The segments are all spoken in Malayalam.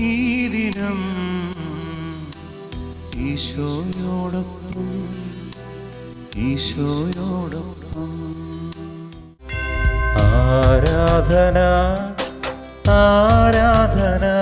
ഈ ദിനം ഈശോയോടൊപ്പം ഈശോയോടൊപ്പം. ആരാധന ആരാധന.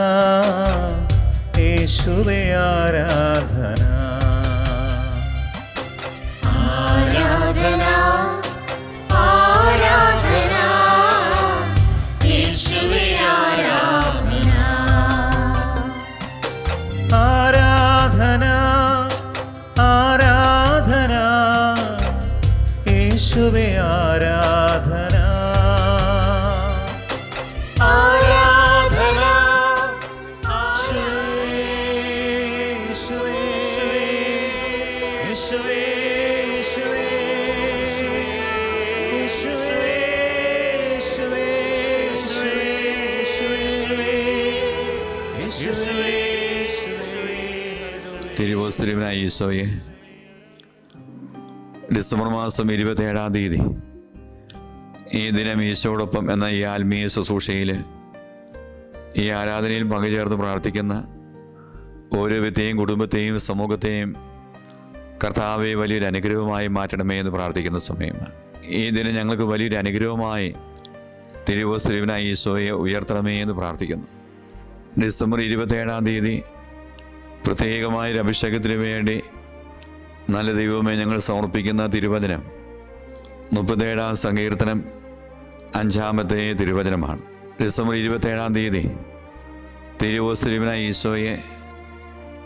തിരുവോസ്തുലിനായ ഈശോയെ. ഡിസംബർ മാസം ഇരുപത്തേഴാം തീയതി. ഈ ദിനം ഈശോടൊപ്പം എന്ന ഈ ആത്മീയ ശുശ്രൂഷയിൽ ഈ ആരാധനയിൽ പങ്കുചേർന്ന് പ്രാർത്ഥിക്കുന്ന ഓരോ വ്യക്തിയെയും കുടുംബത്തെയും സമൂഹത്തെയും കർത്താവെ വലിയൊരു അനുഗ്രഹമായി മാറ്റണമേ എന്ന് പ്രാർത്ഥിക്കുന്ന സമയമാണ് ഈ ദിനം ഞങ്ങൾക്ക് വലിയൊരു അനുഗ്രഹമായി തിരുവോസ്തുലിനായ ഈശോയെ ഉയർത്തണമേ എന്ന് പ്രാർത്ഥിക്കുന്നു. ഡിസംബർ ഇരുപത്തേഴാം തീയതി പ്രത്യേകമായ ഒരു അഭിഷേകത്തിന് വേണ്ടി നല്ല ദൈവമേ ഞങ്ങൾ സമർപ്പിക്കുന്ന തിരുവചനം. മുപ്പത്തേഴാം സങ്കീർത്തനം അഞ്ചാമത്തെ തിരുവചനമാണ്. ഡിസംബർ ഇരുപത്തേഴാം തീയതി തിരുവോസ്തുരുവിന ഈശോയെ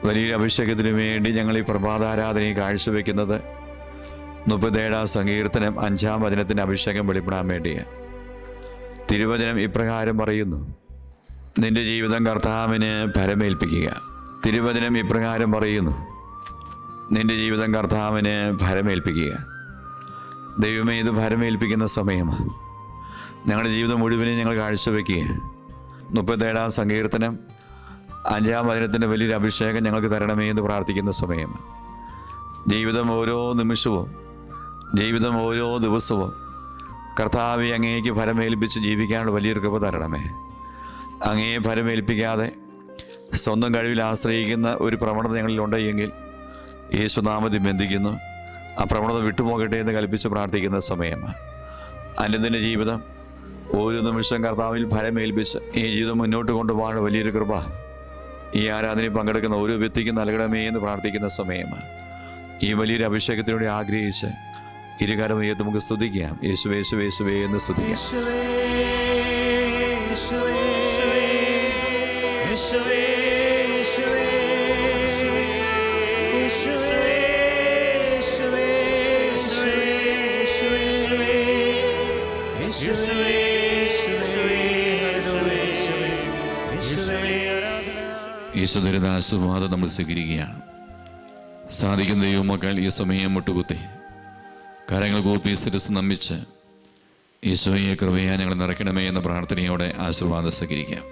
വലിയൊരു അഭിഷേകത്തിന് വേണ്ടി ഞങ്ങൾ ഈ പ്രഭാതാരാധനയെ കാഴ്ചവെക്കുന്നത് മുപ്പത്തേഴാം സങ്കീർത്തനം അഞ്ചാം വചനത്തിന്റെ അഭിഷേകം വെളിപ്പെടാൻ വേണ്ടിയാണ്. തിരുവചനം ഇപ്രകാരം പറയുന്നു. നിന്റെ ജീവിതം കർത്താവിന് ഭരമേൽപ്പിക്കുക. തിരുവചനം ഇപ്രകാരം പറയുന്നു. നിന്റെ ജീവിതം കർത്താവിന് ഭരമേൽപ്പിക്കുക. ദൈവമേ ഇത് ഭരമേൽപ്പിക്കുന്ന സമയമാണ് ഞങ്ങളുടെ ജീവിതം മുഴുവനും ഞങ്ങൾ കാഴ്ചവെക്കുക. മുപ്പത്തേഴാം സങ്കീർത്തനം അഞ്ചാം വചനത്തിന്റെ വലിയൊരു അഭിഷേകം ഞങ്ങൾക്ക് തരണമേ എന്ന് പ്രാർത്ഥിക്കുന്ന സമയം ജീവിതം ഓരോ നിമിഷവും ജീവിതം ഓരോ ദിവസവും കർത്താവെ അങ്ങേക്ക് ഫലമേൽപ്പിച്ച് ജീവിക്കാനുള്ള വലിയൊരു കൃപ തരണമേ. അങ്ങേ ഫലമേൽപ്പിക്കാതെ സ്വന്തം കഴിവിൽ ആശ്രയിക്കുന്ന ഒരു പ്രവണത ഞങ്ങളിലുണ്ട് എങ്കിൽ യേശുനാമതി ബന്ധിക്കുന്നു. ആ പ്രവണത വിട്ടുപോകട്ടെ എന്ന് കൽപ്പിച്ച് പ്രാർത്ഥിക്കുന്ന സമയമാണ്. അനുദിന ജീവിതം ഓരോ നിമിഷം കർത്താവിൽ ഫലമേൽപ്പിച്ച് ഈ ജീവിതം മുന്നോട്ട് കൊണ്ടുപോകാൻ വലിയൊരു കൃപ ഈ ആരാധനയിൽ പങ്കെടുക്കുന്ന ഓരോ വ്യക്തിക്കും നൽകണമേ എന്ന് പ്രാർത്ഥിക്കുന്ന സമയമാണ്. ഈ വലിയൊരു അഭിഷേകത്തിനോട് ആഗ്രഹിച്ച് ഉയർത്ത് നമുക്ക് സ്തുതിക്കാം. യേശുവേ യേശുവേ യേശുവേ എന്ന് സ്തുതിക്കാം. ആരാധന. ആശീർവാദം നമ്മൾ സ്വീകരിക്കുകയാണ് സാധിക്കുന്ന ദൈവമക്കാൽ ഈ സമയം മുട്ടുകുത്തി കരങ്ങൾ കൂപ്പി ശിരസ് നമ്മിച്ച് ഈശോയെ കൃപയാ ഞങ്ങൾ നിറയ്ക്കണമേ എന്ന പ്രാർത്ഥനയോടെ ആശീർവാദം സ്വീകരിക്കാം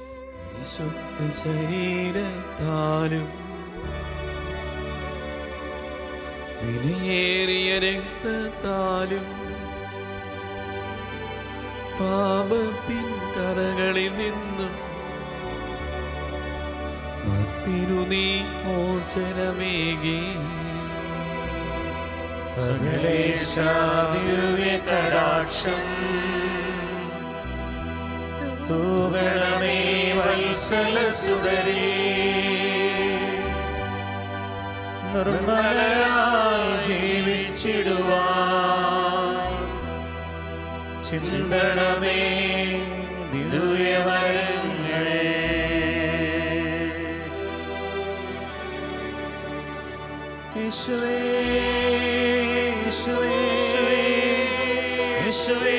ശരീരത്താലും പാപത്തിൻ കരകളിൽ നിന്നും തിരുനീ മോചനമേകി സകലേശാദിവ്യ കടാക്ഷം. തൂകണമേ വത്സലസുതരേ. നിർമ്മലരായി ജീവിച്ചിടുവാ ചിന്തണമേ യേശുവേ യേശുവേ യേശുവേ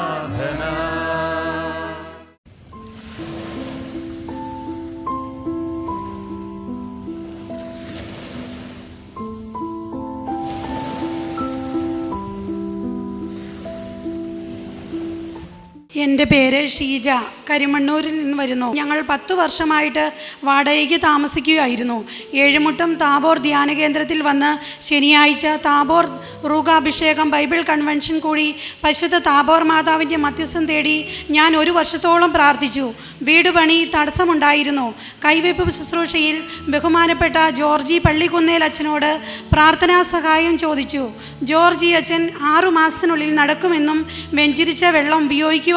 എന്റെ പേര് ഷീജ. കരിമണ്ണൂരിൽ നിന്ന് വരുന്നു. ഞങ്ങൾ പത്തു വർഷമായിട്ട് വാടകയ്ക്ക് താമസിക്കുകയായിരുന്നു. ഏഴുമുട്ടം താബോർ ധ്യാന കേന്ദ്രത്തിൽ വന്ന് ശനിയാഴ്ച താബോർ റൂകാഭിഷേകം ബൈബിൾ കൺവെൻഷൻ കൂടി പരിശുദ്ധ താബോർ മാതാവിന്റെ മധ്യസ്ഥം തേടി ഞാൻ ഒരു വർഷത്തോളം പ്രാർത്ഥിച്ചു. വീട് പണി തടസ്സമുണ്ടായിരുന്നു. കൈവയ്പ് ശുശ്രൂഷയിൽ ബഹുമാനപ്പെട്ട ജോർജി പള്ളിക്കുന്നേൽ അച്ഛനോട് പ്രാർത്ഥനാ സഹായം ചോദിച്ചു. ജോർജി അച്ഛൻ ആറു മാസത്തിനുള്ളിൽ നടക്കുമെന്നും വെഞ്ചിരിച്ച വെള്ളം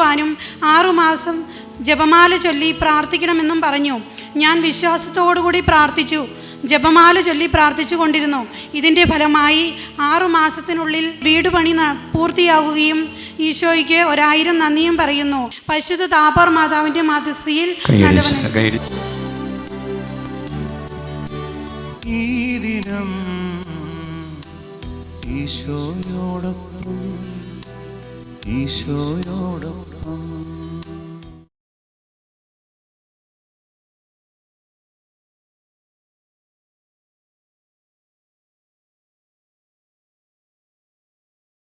ഉപയോഗിക്കുവാനും ആറുമാസം ജപമാല ചൊല്ലി പ്രാർത്ഥിക്കണമെന്നും പറഞ്ഞു. ഞാൻ വിശ്വാസത്തോടുകൂടി പ്രാർത്ഥിച്ചു. ജപമാല ചൊല്ലി പ്രാർത്ഥിച്ചു കൊണ്ടിരുന്നു. ഇതിന്റെ ഫലമായി ആറു മാസത്തിനുള്ളിൽ വീട് പണി പൂർത്തിയാകുകയും ഈശോയ്ക്ക് ഒരായിരം നന്ദിയും പറയുന്നു. പരിശുദ്ധ താപ്പർ മാതാവിന്റെ മാധ്യസ്ഥയിൽ ഈ ദിനം ഈശോയോടൊപ്പം ഈശോയോടൊപ്പം.